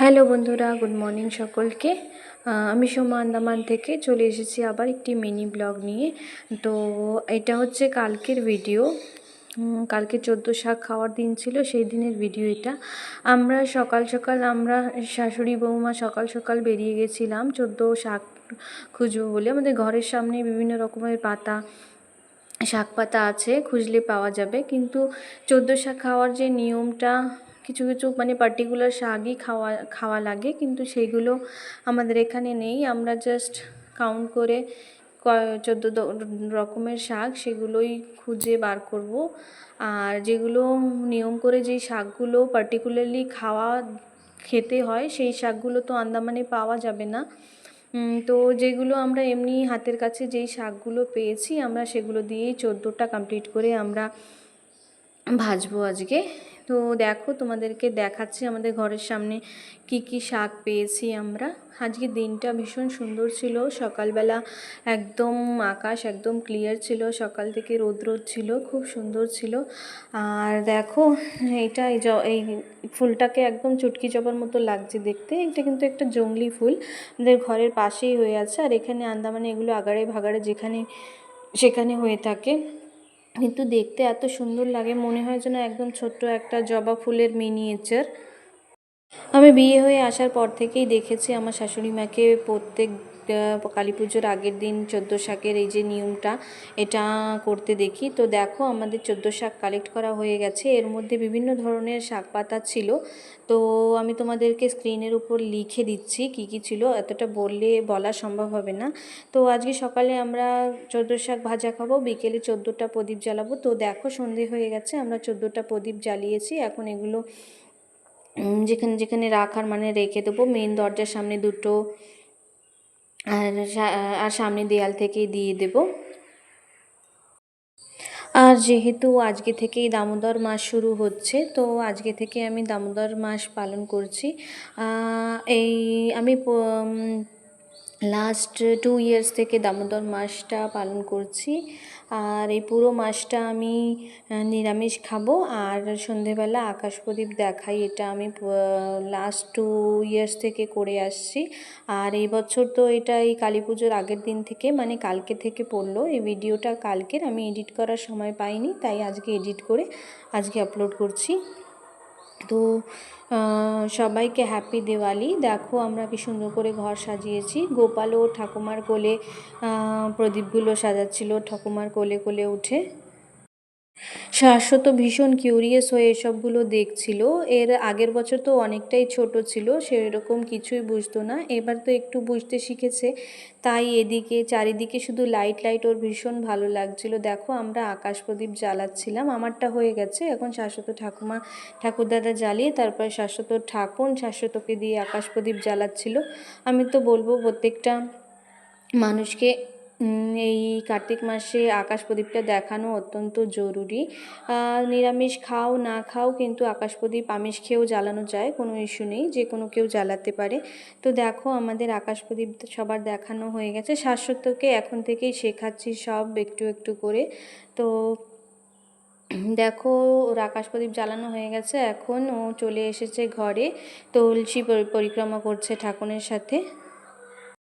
Hello বন্ধুরা, good morning সকলকে। আমি সোমা আন্দামান থেকে চলে এসেছি আবার একটি মিনি ব্লগ নিয়ে। তো এটা হচ্ছে কালকের ভিডিও। কালকে চোদ্দ শাক খাওয়ার দিন ছিল, সেই দিনের ভিডিও এটা। আমরা সকাল সকাল, আমরা শাশুড়ি বৌমা সকাল সকাল বেরিয়ে গেছিলাম চোদ্দ শাক খুঁজবো বলে। আমাদের ঘরের সামনে বিভিন্ন রকমের পাতা, শাক পাতা আছে, খুঁজলে পাওয়া যাবে। কিন্তু চোদ্দ শাক খাওয়ার যে নিয়মটা কিছু কিছু মানে পার্টিকুলার শাকই খাওয়া খাওয়া লাগে, কিন্তু সেইগুলো আমাদের এখানে নেই। আমরা জাস্ট কাউন্ট করে চোদ্দ রকমের শাক সেগুলোই খুঁজে বার করব। আর যেগুলো নিয়ম করে যেই শাকগুলো পার্টিকুলারলি খাওয়া, খেতে হয়, সেই শাকগুলো তো আন্দামানে পাওয়া যাবে না। তো যেগুলো আমরা এমনি হাতের কাছে যেই শাকগুলো পেয়েছি, আমরা সেগুলো দিয়েই চোদ্দোটা কমপ্লিট করে আমরা ভাজবো আজকে। তো দেখো তোমাদেরকে দেখাচ্ছি আমাদের ঘরের সামনে কি কি শাক পেয়েছি আমরা। আজকে দিনটা ভীষণ সুন্দর ছিল। সকালবেলা একদম আকাশ একদম ক্লিয়ার ছিল। সকাল থেকে রোদ রোদ ছিল, খুব সুন্দর ছিল। আর দেখো এইটা এই এই ফুলটাকে একদম চুটকি জবার মতো লাগছে দেখতে। এটা কিন্তু একটা জংলি ফুল। আমাদের ঘরের পাশেই হয়ে আছে। আর এখানে আন্দামানে এগুলো আগাড়ে ভাগাড়ে যেখানে, সেখানে হয়ে থাকে। কিন্তু দেখতে এত সুন্দর লাগে মনে হয় যেন একদম ছোট্ট একটা জবা ফুলের মিনিয়েচার আমি বিয়ে হয়ে আসার পর থেকেই দেখেছি আমার শাশুড়ি মাকে প্রত্যেক কালী পুজোর আগের দিন চোদ্দ শাকের এই যে নিয়মটা, এটা করতে দেখি। তো দেখো, আমাদের চোদ্দ শাক কালেক্ট করা হয়ে গেছে। এর মধ্যে বিভিন্ন ধরনের শাক পাতা ছিল। তো আমি তোমাদেরকে স্ক্রিনের উপর লিখে দিচ্ছি কি কি ছিল। এতটা বললে বলা সম্ভব হবে না। তো আজকে সকালে আমরা চোদ্দ শাক ভাজা খাব, বিকেলে চোদ্দোটা প্রদীপ জ্বালাবো। তো দেখো, সন্ধে হয়ে গেছে, আমরা চোদ্দোটা প্রদীপ জ্বালিয়েছি। এখন এগুলো যেখানে যেখানে রাখার মানে রেখে দেবো। মেন দরজার সামনে দুটো আর সামনে দেয়াল থেকে দিয়ে দেব। আর যেহেতু আজকে থেকেই দামোদর মাস শুরু হচ্ছে, তো আজকে থেকে আমি দামোদর মাস পালন করছি। এই আমি লাস্ট টু ইয়ার্স থেকে দামোদর মাসটা পালন করছি। আর এই পুরো মাসটা আমি নিরামিষ খাব আর সন্ধেবেলা আকাশ প্রদীপ দেখাই। এটা আমি লাস্ট টু ইয়ার্স থেকে করে আসছি। আর এই বছর তো এটা এই কালী পুজোর আগের দিন থেকে মানে কালকে থেকে পড়ল। এই ভিডিওটা কালকের, আমি এডিট করার সময় পাইনি, তাই আজকে এডিট করে আজকে আপলোড করছি। তো সবাইকে হ্যাপি দিওয়ালি। দেখো আমরা কি সুন্দর করে ঘর সাজিয়েছি। গোপাল ও ঠাকুমার কোলে প্রদীপগুলো সাজাচ্ছিল ঠাকুমার কোলে কোলে উঠে। শাশ্বত ভীষণ কিউরিয়াস হয়ে এসবগুলো দেখছিল। এর আগের বছর তো অনেকটাই ছোট ছিল, সেরকম কিছুই বুঝতো না। এবার তো একটু বুঝতে শিখেছে। তাই এদিকে, চারিদিকে শুধু লাইট লাইট ওর ভীষণ ভালো লাগছিল। দেখো, আমরা আকাশ প্রদীপ জ্বালাচ্ছিলাম, আমারটা হয়ে গেছে। এখন শাশ্বত ঠাকুমা ঠাকুরদাদা জ্বালিয়ে তারপর শাশ্বত ঠাকুর, শাশ্বতকে দিয়ে আকাশ প্রদীপ জ্বালাচ্ছিল। আমি তো বলব, প্রত্যেকটা মানুষকে এই কার্তিক মাসে আকাশ প্রদীপটা দেখানো অত্যন্ত জরুরি। নিরামিষ খাও, না খাও কিন্তু আকাশ প্রদীপ আমিষ খেয়েও জ্বালানো যায়, কোনো ইস্যু নেই, যে কোনো কেউ জ্বালাতে পারে। তো দেখো আমাদের আকাশ প্রদীপ সবার দেখানো হয়ে গেছে। শাশ্বতকে এখন থেকেই শেখাচ্ছি সব একটু একটু করে। তো দেখো ওর আকাশ প্রদীপ জ্বালানো হয়ে গেছে, এখন ও চলে এসেছে ঘরে। তুলসী পরি- পরিক্রমা করছে ঠাকুরের সাথে।